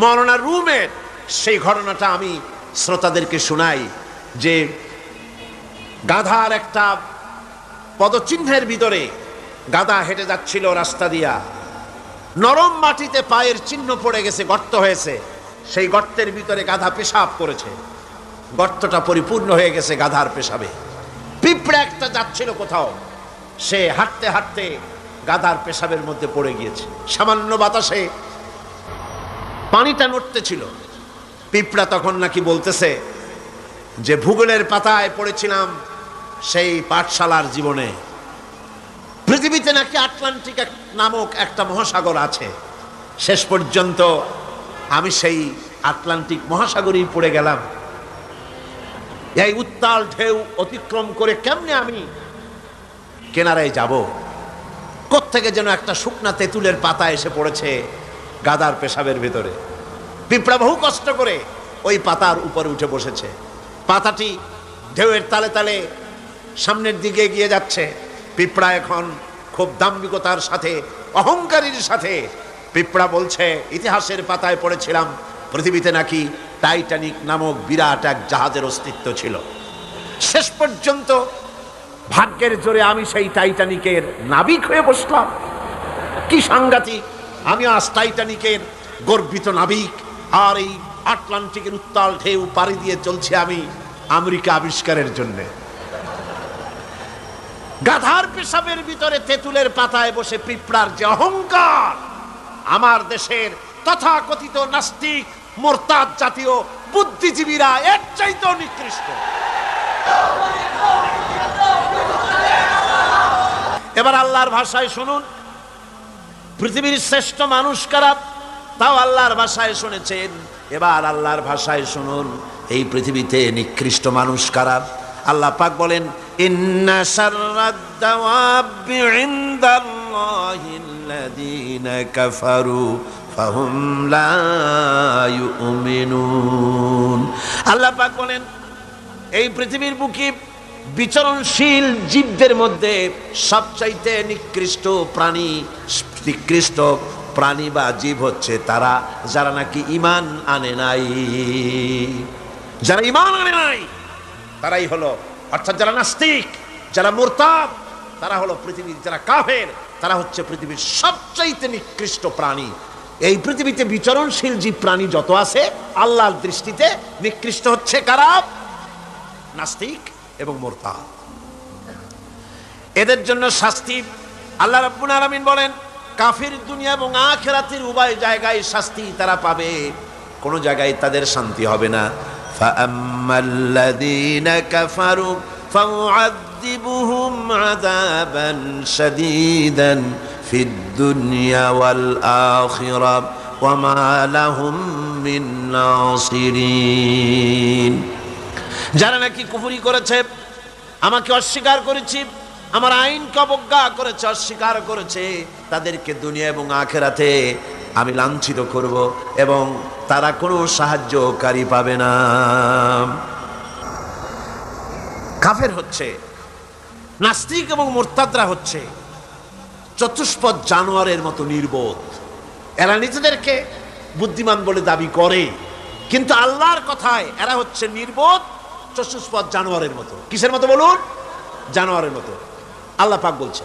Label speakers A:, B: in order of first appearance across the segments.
A: মৌলানা রুমের সেই ঘটনাটা আমি শ্রোতাদেরকে শোনাই যে গাধার একটা পদচিহ্নের ভিতরে গাধা হেঁটে যাচ্ছিল রাস্তা দিয়া। নরম মাটিতে পায়ের চিহ্ন পড়ে গেছে, গর্ত হয়েছে। সেই গর্তের ভিতরে গাধা পেশাব করেছে। গর্তটা পরিপূর্ণ হয়ে গেছে গাধার পেশাবে। পিঁপড়া একটা যাচ্ছিল কোথাও। সে হাঁটতে হাঁটতে গাধার পেশাবের মধ্যে পড়ে গিয়েছে। সামান্য বাতাসে পানিটা নড়তে ছিল পিঁপড়া তখন নাকি বলতেছে, যে ভূগোলের পাতায় পড়েছিলাম সেই পাঠশালার জীবনে। পৃথিবীতে নাকি আটলান্টিক নামক একটা মহাসাগর আছে। শেষ পর্যন্ত আমি সেই আটলান্টিক মহাসাগরেই পড়ে গেলাম। এই উত্তাল ঢেউ অতিক্রম করে কেমনে আমি কেনারায় যাব? কোত্থেকে যেন একটা শুকনা তেঁতুলের পাতা এসে পড়েছে। গাদার পেশাবের ভেতরে। পিঁপড়া বহু কষ্ট করে ওই পাতার উপরে উঠে বসেছে। পাতাটি ঢেউয়ের তালে তালে সামনের দিকে এগিয়ে যাচ্ছে। পিঁপড়া এখন খুব দাম্ভিকতার সাথে, অহংকারীর সাথে পিঁপড়া বলছে, ইতিহাসের পাতায় পড়েছিলাম, পৃথিবীতে নাকি টাইটানিক নামক বিরাট এক জাহাজের অস্তিত্ব ছিল। শেষ পর্যন্ত ভাগ্যের জোরে আমি সেই টাইটানিকের নাবিক হয়ে বসলাম। কি সাংঘাতিক আমি আজ টাইটানিকের গর্বিত নাবিক, আর এই আটলান্টিকের উত্তাল ঢেউ পাড়ি দিয়ে চলছে আমি আমেরিকা আবিষ্কারের জন্যে। গাধার পেশাবের ভিতরে তেঁতুলের পাতায় বসে পিঁপড়ার যে অহংকার, আমার দেশের তথাকথিত নাস্তিক, মোরতাদ জাতীয় বুদ্ধিজীবীরা এর চাইতেও নিকৃষ্ট। এবার আল্লাহর ভাষায় শুনুন। পৃথিবীর শ্রেষ্ঠ মানুষ কারা? তাও আল্লাহর ভাষায় শুনেছেন। এবার আল্লাহর ভাষায় শুনুন, এই পৃথিবীতে নিকৃষ্ট মানুষ কারা? আল্লাহ পাক বলেন, ইন্না শাররাদ দাওয়াবি ইনদাল্লাহিল্লাযীনা কাফারু ফাহুম লা ইউমিনুন। আল্লাহ পাক বলেন, এই পৃথিবীর বুকে বিচরণশীল জীবদের মধ্যে সবচাইতে নিকৃষ্ট প্রাণী নিকৃষ্ট প্রাণী বা জীব হচ্ছে তারা, যারা নাকি ইমান আনে নাই। যারা ইমান আনে নাই, তারাই হলো, অর্থাৎ যারা নাস্তিক, যারা মোরতাব তারা হলো পৃথিবীর যারা কাফের, তারা হচ্ছে পৃথিবীর সবচাইতে নিকৃষ্ট প্রাণী। এই পৃথিবীতে বিচরণশীল জীব প্রাণী যত আছে, আল্লাহর দৃষ্টিতে নিকৃষ্ট হচ্ছে কারা? নাস্তিক এবং মোরতা এদের জন্য শাস্তি আল্লাহ রাব্বুল আলামিন বলেন কাফির দুনিয়া এবং আখেরাতের উভয় জায়গায় শাস্তি তারা পাবে। কোনো জায়গায় তাদের শান্তি হবে না। কাফারু যারা নাকি কুফরি করেছে, আমাকে অস্বীকার করেছি, আমার আইনকে অবজ্ঞা করেছে, অস্বীকার করেছে তাদেরকে দুনিয়া এবং আখেরাতে আমি লাঞ্ছিত করব এবং তারা কোনো সাহায্যকারী পাবে না। কাফের হচ্ছে, নাস্তিক এবং মোরতাদরা হচ্ছে, চতুষ্পদ জানোয়ারের মতো নির্বোধ। এরা নিজেদেরকে বুদ্ধিমান বলে দাবি করে, কিন্তু আল্লাহর কথায় এরা হচ্ছে নির্বোধ, চতুষ্পদ জানোয়ারের মতো। কিসের মতো বলুন? জানোয়ারের মতো। আল্লাহ পাক বলছে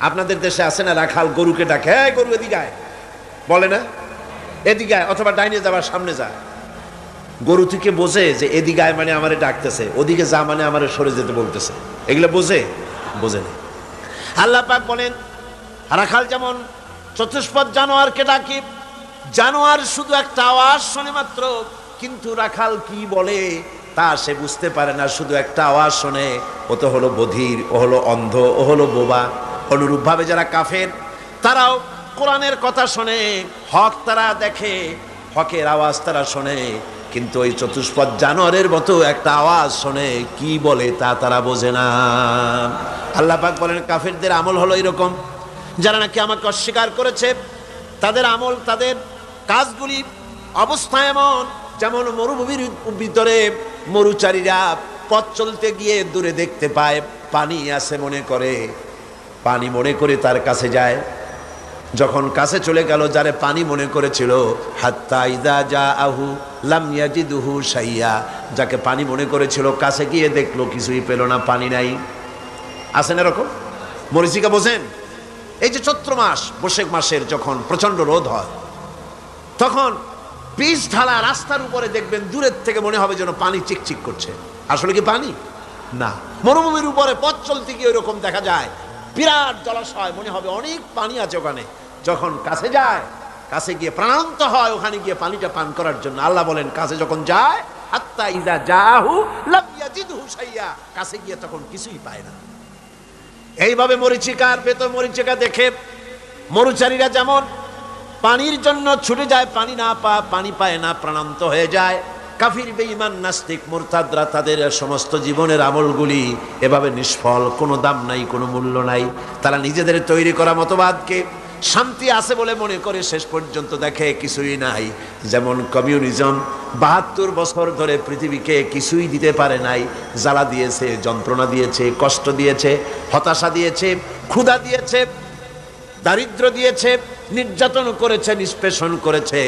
A: আপনাদের দেশে আছে না রাখাল গরুকে ডাকে? হ্যাঁ গরু এদিকে আয়। বলে না? এদিকে আয়, অথবা ডাইনে যাবার সামনে যা। গরু থেকে বোঝে যে এদিকে আয় মানে আমারে ডাকতেছে, ওদিকে যা মানে আমারে সরে যেতে বলতেছে। এগুলো বোঝে? বোঝে না। আল্লাহ পাক বলেন, রাখাল যেমন চতুষ্পদ জানোয়ারকে ডাকে, জানোয়ার শুধু একটা আওয়াজ শোনে মাত্র, কিন্তু রাখাল কি বলে তা সে বুঝতে পারে না, শুধু একটা আওয়াজ শোনে, ও তো হলো বধির, ও হলো অন্ধ, ও হলো বোবা। অনুরূপভাবে যারা কাফের, তারাও কোরআনের কথা শোনে, হক তারা দেখে, হকের আওয়াজ তারা শোনে, কিন্তু ওই চতুষ্পদ জানোয়ারের মতো একটা আওয়াজ শোনে, কি বলে তা তারা বোঝে না। আল্লাহ পাক বলেন, কাফেরদের আমল হলো এরকম। যারা নাকি আমাকে অস্বীকার করেছে, তাদের আমল, তাদের কাজগুলি অবস্থা এমন, যেমন মরুভূমির ভিতরে মরুচারীরা পথ চলতে গিয়ে দূরে দেখতে পায়, পানি আছে মনে করে। পানি মনে করে তার কাছে যায়। যখন কাছে চলে গেল, যারে পানি মনে করেছিল, হাত্তা ইদা যা আহু লাম ইয়াজিদুহু সাইয়া যাকে পানি মনে করেছিল, কাছে গিয়ে দেখল, কিছুই পেল না, পানি নাই। আছেন এরকম? মরিচিকা বোঝেন? এই যে চৈত্র মাস, বৈশাখ মাসের যখন প্রচণ্ড রোদ হয়, তখন পিচ ঢালা রাস্তার উপরে দেখবেন, দূরের থেকে মনে হবে যেন পানি চিকচিক করছে। আসলে কি পানি? না। মরুভূমির উপরে পথ চলতে গিয়ে ওরকম দেখা যায় বিরাট জলাশয়, মনে হবে অনেক পানি আছে ওখানে। যখন কাছে যায়, কাছে গিয়ে প্রাণান্ত হয়, ওখানে গিয়ে পানিটা পান করার জন্য। আল্লাহ বলেন, কাছে যখন যায়, হাত্তা ইদা যাহু ইয়াজিদহু শাইয়া। কাছে গিয়ে তখন কিছুই পায় না। এইভাবে মরিচিকার ভেতর মরিচিকা দেখে মরুচারীরা যেমন পানির জন্য ছুটে যায়, পানি না পা পানি পায় না, প্রাণান্ত হয়ে যায়। কাফির, বেঈমান, নাস্তিক, মুরতাদরা তাদের সমস্ত জীবনের আমলগুলি এভাবে নিষ্ফল, কোনো দাম নাই, কোনো মূল্য নাই। তারা নিজেদের তৈরি করা মতবাদকে শান্তি আছে বলে মনে করে শেষ পর্যন্ত দেখে কিছুই নাই। যেমন কমিউনিজম বাহাত্তর বছর ধরে পৃথিবীকে কিছুই দিতে পারে নাই। জ্বালা দিয়েছে, যন্ত্রণা দিয়েছে, কষ্ট দিয়েছে, হতাশা দিয়েছে, ক্ষুধা দিয়েছে, দারিদ্র দিয়েছে নির্যাতন করেছে নিষ্পেষণ করেছে,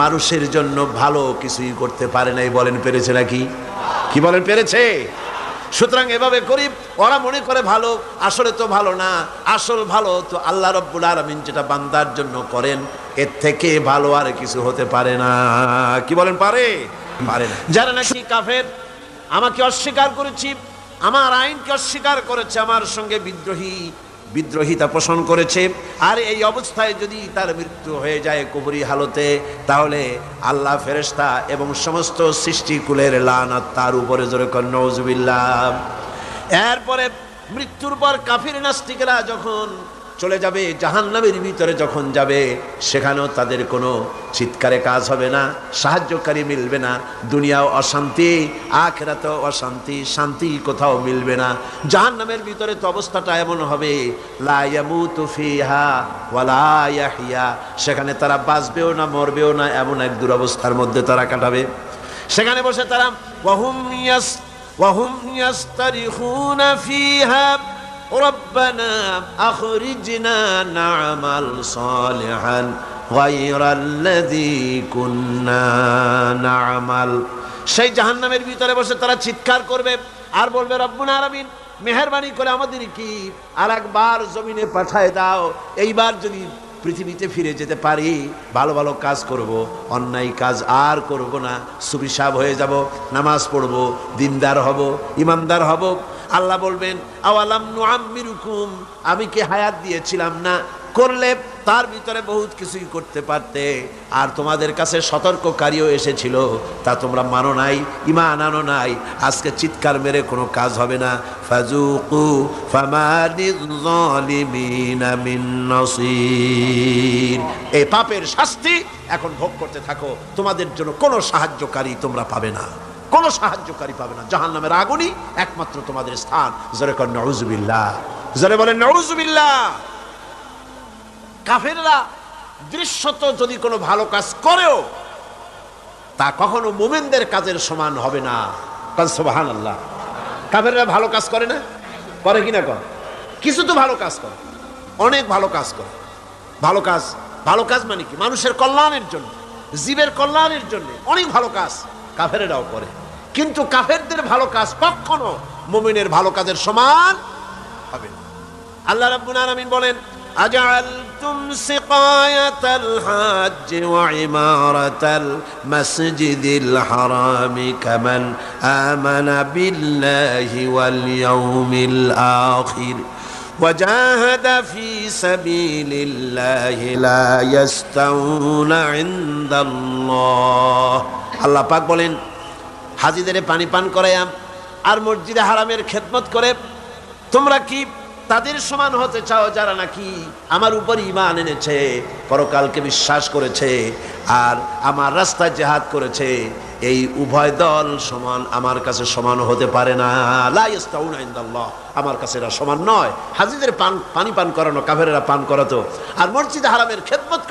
A: মানুষের জন্য ভালো কিছুই করতে পারে নাই বলেন পেরেছে নাকি? কি বলেন পেরেছে? সুতরাং এভাবে গরিব, ওরা মনে করে ভালো, আসলে তো ভালো না, আসল ভালো তো আল্লাহ রব্বুল আলমিন যেটা বান্দার জন্য করেন, এর থেকে ভালো আর কিছু হতে পারে না। কি বলেন পারে? পারে না। যারা নাকি কাফের, আমাকে অস্বীকার করেছি, আমার আইনকে অস্বীকার করেছে, আমার সঙ্গে বিদ্রোহী বিদ্রোহিতা পোষণ করেছে। আর এই অবস্থায় যদি তার মৃত্যু হয়ে যায় কবরি হালতে, তাহলে আল্লাহ ফেরেস্তা এবং সমস্ত সৃষ্টিকুলের লানাত তার উপরে জোরে কন্নজুবিল্লাহ এরপরে মৃত্যুর পর কাফির নাস্তিকেরা যখন চলে যাবে, জাহান্নামের ভিতরে যখন যাবে, সেখানেও তাদের কোনো চিৎকারে কাজ হবে না, সাহায্যকারী মিলবে না, দুনিয়াও অশান্তি, আখেরাতেও অশান্তি শান্তি কোথাও মিলবে না। জাহান্নামের ভিতরে তো অবস্থাটা এমন হবে সেখানে তারা বাঁচবেও না, মরবেও না, এমন এক দুরবস্থার মধ্যে তারা কাটাবে। সেখানে বসে তারা ربنا أخرجنا نعمل صالحا غير الذي كنا نعمل সেই জাহান্নামের ভিতরে বসে তারা চিৎকার করবে আর বলবে রব্বুল আলামিন মেহরবানি করে আমাদের কি আর একবার জমিনে পাঠায় দাও এইবার যদি পৃথিবীতে ফিরে যেতে পারি ভালো ভালো কাজ করব অন্যায় কাজ আর করব না সুবিসাব হয়ে যাব নামাজ পড়ব দিনদার হব ইমানদার হব আল্লাহ বলবেন, আওয়ালাম নুআম্মিরুকুম? আমি কি হায়াত দিয়েছিলাম না? করলে তার ভিতরে বহুত কিছুই করতে পারতে। আর তোমাদের কাছে সতর্ককারীও এসেছিল। তা তোমরা মানো নাই, ইমান আনো নাই। আজকে চিৎকার মেরে কোনো কাজ হবে না। ফাজুকু এই পাপের শাস্তি এখন ভোগ করতে থাকো। তোমাদের জন্য কোনো সাহায্যকারী তোমরা পাবে না। কোনো সাহায্যকারী পাবে না। জাহান নামের আগুনই একমাত্র তোমাদের স্থান। জোরে কর নজুবিল্লাহ জোরে বলেন নজুবিল্লাহ কাফেররা দৃশ্যত যদি কোনো ভালো কাজ করেও, তা কখনো মোমেনদের কাজের সমান হবে না। সুবাহান আল্লাহ কাফেররা ভালো কাজ করে না? করে কিনা? কর কিছু তো ভালো কাজ করে। অনেক ভালো কাজ করে। ভালো কাজ ভালো কাজ মানে কি? মানুষের কল্যাণের জন্য, জীবের কল্যাণের জন্য অনেক ভালো কাজ। কাফেরেরাও করে। কিন্তু কাফেরদের ভালো কাজ কখনো মুমিনের ভালো কাজের সমান হবে আল্লাহ রাব্বুল আলামিন বলেন, আজআলতুম সিকায়াতাল হাজ্জ ওয়া ইমারাতাল মাসজিদিল হারামি কামান আমানা বিল্লাহি ওয়াল ইয়াউমিল আখির। وجاهد في سبيل الله لا يستوون عند الله আল্লাহ পাক বলেন হাজিদের পানি পান করাইয়াম আর মসজিদে হারামের খেদমত করে তোমরা কি তাদের সমান হতে চাও যারা নাকি আমার উপর ইমান এনেছে পরকালকে বিশ্বাস করেছে আর আমার রাস্তায় জেহাদ করেছে এই উভয় দল সমান, আমার কাছে সমান হতে পারে না। আমার কাছে এরা সমান নয় হাজিদের পান, পানি পান করানো কাভেরা পান করাতো আর মসজিদ হারামের খেদমত